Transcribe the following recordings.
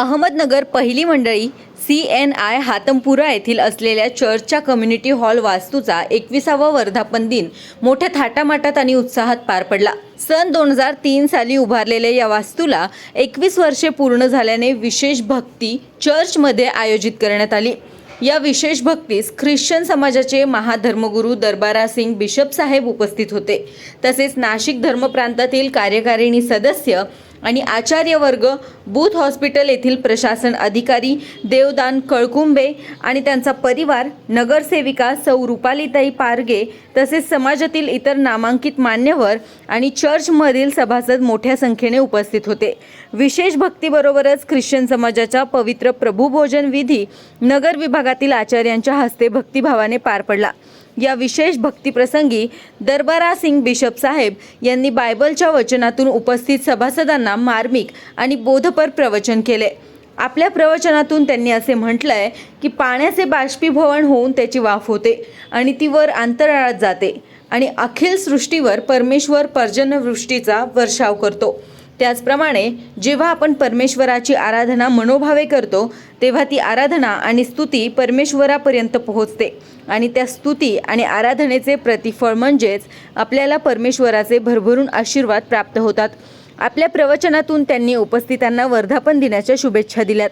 अहमदनगर पहिली मंडळी C N I हातमपुरा येथील असलेल्या चर्चच्या कम्युनिटी हॉल वास्तूचा एकविसावा वर्धापन दिन मोठ्या थाटामाटात आणि उत्साहात पार पडला. सन दोन हजार तीन साली उभारलेल्या या वास्तूला एकवीस वर्षे पूर्ण झाल्याने विशेष भक्ती चर्चमध्ये आयोजित करण्यात आली. या विशेष भक्तीस ख्रिश्चन समाजाचे महाधर्मगुरू दरबारा सिंग बिशप साहेब उपस्थित होते. तसेच नाशिक धर्मप्रांतातील कार्यकारिणी सदस्य आणि आचार्य वर्ग बूथ हॉस्पिटल येथील प्रशासन अधिकारी देवदान कळकुंबे आणि त्यांचा परिवार नगरसेविका सौ रुपालीताई पारगे तसेच समाजातील इतर नामांकित मान्यवर आणि चर्चमधील सभासद मोठ्या संख्येने उपस्थित होते. विशेष भक्तीबरोबरच ख्रिश्चन समाजाचा पवित्र प्रभूभोजन विधी नगर विभागातील आचार्यांच्या हस्ते भक्तिभावाने पार पडला. या विशेष भक्तीप्रसंगी दरबारा सिंग बिशप साहेब यांनी बायबलच्या वचनातून उपस्थित सभासदांना मार्मिक आणि बोधपर प्रवचन केले. आपल्या प्रवचनातून त्यांनी असे म्हटलंय की पाण्याचे बाष्पीभवन होऊन त्याची वाफ होते आणि ती वर अंतराळात जाते आणि अखिल सृष्टीवर परमेश्वर पर्जन्यवृष्टीचा वर्षाव करतो. त्याचप्रमाणे जेव्हा आपण परमेश्वराची आराधना मनोभावे करतो तेव्हा ती आराधना आणि स्तुती परमेश्वरापर्यंत पोहोचते. आणि त्या स्तुती आणि आराधनेचे प्रतिफळ म्हणजेच आपल्याला परमेश्वराचे भरभरून आशीर्वाद प्राप्त होतात. आपल्या प्रवचनातून त्यांनी उपस्थितांना वर्धापन दिनाच्या शुभेच्छा दिल्यात.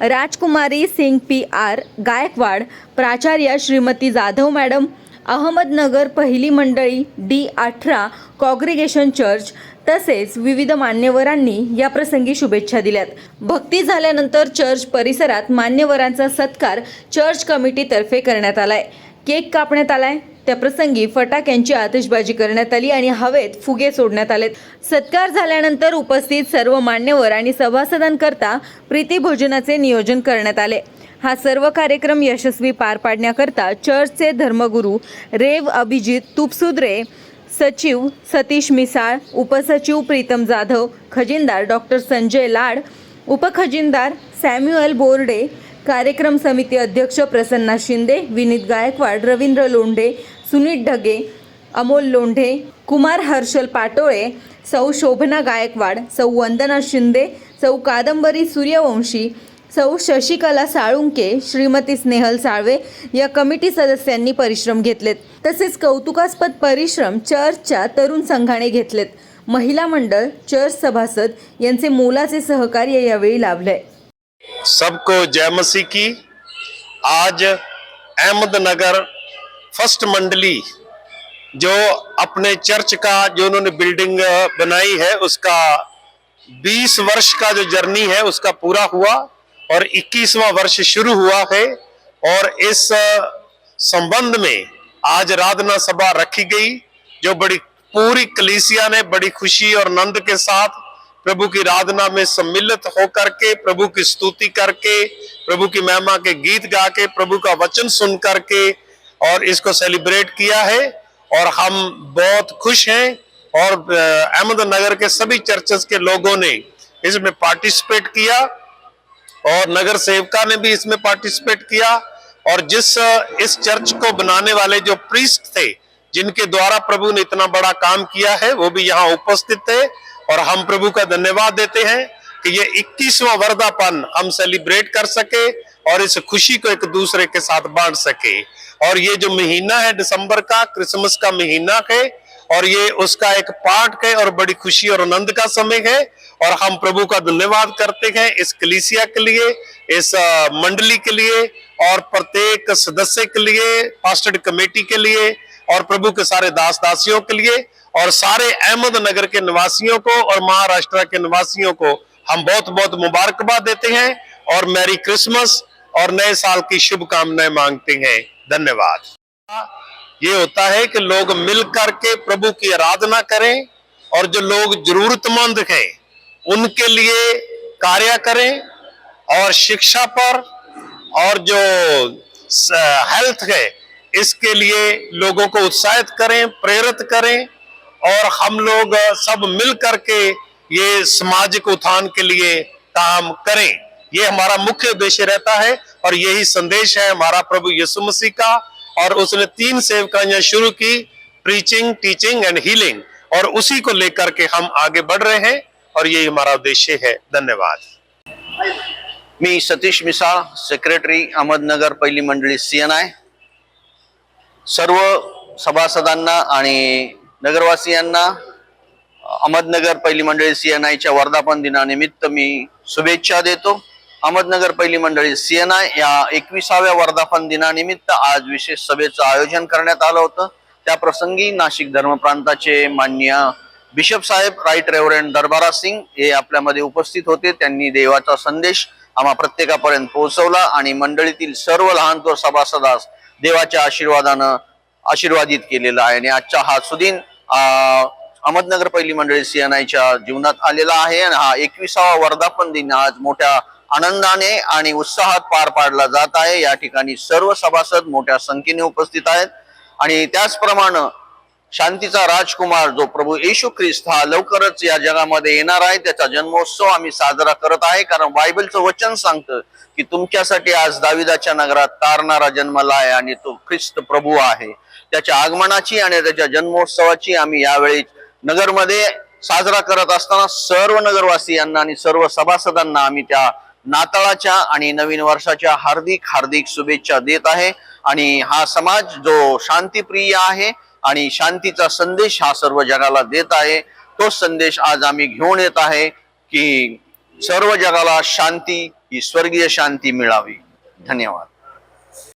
राजकुमारी सिंग पी आर गायकवाड प्राचार्या श्रीमती जाधव मॅडम अहमदनगर पहिली मंडळी डी अठरा कॉग्रिगेशन चर्च तसेच विविध मान्यवरांनी या प्रसंगी शुभेच्छा दिल्यात. भक्ती झाल्यानंतर चर्च परिसरात मान्यवरांचा सत्कार चर्च कमिटीतर्फे करण्यात आलाय. केक कापण्यात आलाय. त्या प्रसंगी फटाक्यांची आतिषबाजी करण्यात आली आणि हवेत फुगे सोडण्यात आलेत. सत्कार झाल्यानंतर उपस्थित सर्व मान्यवर आणि सभासदांकरता प्रीतीभोजनाचे नियोजन करण्यात आले. हा सर्व कार्यक्रम यशस्वी पार पाडण्याकरता चर्चचे धर्मगुरू रेव अभिजित तुपसुद्रे सचिव सतीश मिसाळ उपसचिव प्रीतम जाधव खजिनदार डॉक्टर संजय लाड उपखजिनदार सॅम्युअल बोर्डे कार्यक्रम समिती अध्यक्ष प्रसन्ना शिंदे विनीत गायकवाड रवींद्र लोंढे सुनीत ढगे अमोल लोंढे कुमार हर्षल पाटोळे सौ शोभना गायकवाड सौ वंदना शिंदे सौ कादंबरी सूर्यवंशी सौ शशिकला साळुंके श्रीमती स्नेहल साळवे या कमिटी सदस्यांनी परिश्रम घेतलेत. तसेच कौतुकास्पद परिश्रम चर्चच्या तरुण संघाने घेतलेत. महिला मंडळ चर्च सभासद यांचे मोलाचे सहकार्य यावेळी लाभले सबको जय मसी की आज अहमदनगर फर्स्ट मंडली जो अपने चर्च का जो उन्होंने बिल्डिंग बनाई है उसका 20 वर्ष का जो जर्नी है उसका पूरा हुआ। और 21वां वर्ष शुरू हुआ है और इस संबंध में आज राधना सभा रखी गई, जो बड़ी, पूरी कलीसिया ने बड़ी खुशी और आनंद के साथ प्रभु की आराधना में सम्मिलित होकर के, प्रभु की स्तुति करके, प्रभु की महिमा के गीत गा के, प्रभु का वचन सुन करके और इसको सेलिब्रेट किया है और हम बहुत खुश हैं और अहमदनगर के सभी चर्चेस के लोगों ने इसमें पार्टिसिपेट किया। और नगर सेवका ने भी इसमें पार्टिसिपेट किया और जिस इस चर्च को बनाने वाले जो प्रीस्ट थे, जिनके द्वारा प्रभु ने इतना बड़ा काम किया है, वो भी यहाँ उपस्थित थे और हम प्रभु का धन्यवाद देते हैं कि ये 21वां वर्धापन हम सेलिब्रेट कर सके और इस खुशी को एक दूसरे के साथ बांट सके। और ये जो महीना है दिसंबर का, क्रिसमस का महीना है और ये उसका एक पार्ट है और बड़ी खुशी और आनंद का समय है। और हम प्रभु का धन्यवाद करते हैं इस कलीसिया के लिए, इस मंडली के लिए और प्रत्येक सदस्य के लिए, पास्टर्ड कमेटी के लिए और प्रभु के सारे दास दासियों के लिए और सारे अहमदनगर के निवासियों को और महाराष्ट्र के निवासियों को हम बहुत बहुत मुबारकबाद देते हैं और मैरी क्रिसमस और नए साल की शुभकामनाएँ मांगते हैं। धन्यवाद। ये होता है कि लोग मिल करके प्रभु की आराधना करें और जो लोग जरूरतमंद हैं उनके लिए कार्य करें और शिक्षा पर और जो हेल्थ है, इसके लिए लोगों को उत्साहित करें, प्रेरित करें और हम लोग सब मिल करके ये सामाजिक उत्थान के लिए काम करें। ये हमारा मुख्य उद्देश्य रहता है और यही संदेश है हमारा प्रभु यीशु मसीह का और उसने तीन सेवकाइयाँ शुरू की प्रीचिंग टीचिंग एंड हीलिंग और उसी को लेकर के हम आगे बढ़ रहे हैं। और यही हमारा उद्देश्य है। धन्यवाद। मी सतीश मिसाळ सेक्रेटरी अहमदनगर पहिली मंडळी सी एन आय सर्व सभासदांना आणि नगरवासियांना अहमदनगर पहिली मंडळी सी एन आयच्या वर्धापन दिनानिमित्त मी शुभेच्छा देतो. अहमदनगर पहिली मंडळी सी एन आय या एकविसाव्या वर्धापन दिनानिमित्त आज विशेष सभेचं आयोजन करण्यात आलं होतं. त्या प्रसंगी नाशिक धर्मप्रांताचे मान्य बिशप साहेब राईट रेव्हरेंड दरबारा सिंग हे आपल्यामध्ये उपस्थित होते. त्यांनी देवाचा संदेश आम्हा प्रत्येकापर्यंत पोहोचवला आणि मंडळीतील सर्व लहान थोर सभासदास देवाच्या आशीर्वादानं आशीर्वादित केलेला आहे. आणि आजचा हा सुदिन अहमदनगर पहिली मंडळी सीएनआयच्या जीवनात आलेला आहे आणि हा एकविसावा वर्धापन दिन आज मोठ्या आनंदाने आणि उत्साहात पार पाडला जात आहे. या ठिकाणी सर्व सभासद मोठ्या संख्येने उपस्थित आहेत. आणि त्याचप्रमाणे शांतीचा राजकुमार जो प्रभू येशू ख्रिस्त हा लवकरच या जगामध्ये येणार आहे. त्याचा जन्मोत्सव आम्ही साजरा करत आहे. कारण बायबलचं वचन सांगतं की तुमच्यासाठी आज दाविदाच्या नगरात तारणारा जन्मला आहे आणि तो ख्रिस्त प्रभू आहे. त्याच्या आगमनाची आणि त्याच्या जन्मोत्सवाची आम्ही यावेळी नगरमध्ये साजरा करत असताना सर्व नगरवासियांना आणि सर्व सभासदांना आम्ही त्या नाताळाच्या आणि नवीन वर्षाच्या हार्दिक हार्दिक शुभेच्छा देत आहे. आणि हा समाज जो शांतीप्रिय आहे आणि शांतीचा संदेश हा सर्व जगाला देत आहे तोच संदेश आज आम्ही घेऊन येत आहे की सर्व जगाला शांती ही स्वर्गीय शांती मिळावी. धन्यवाद.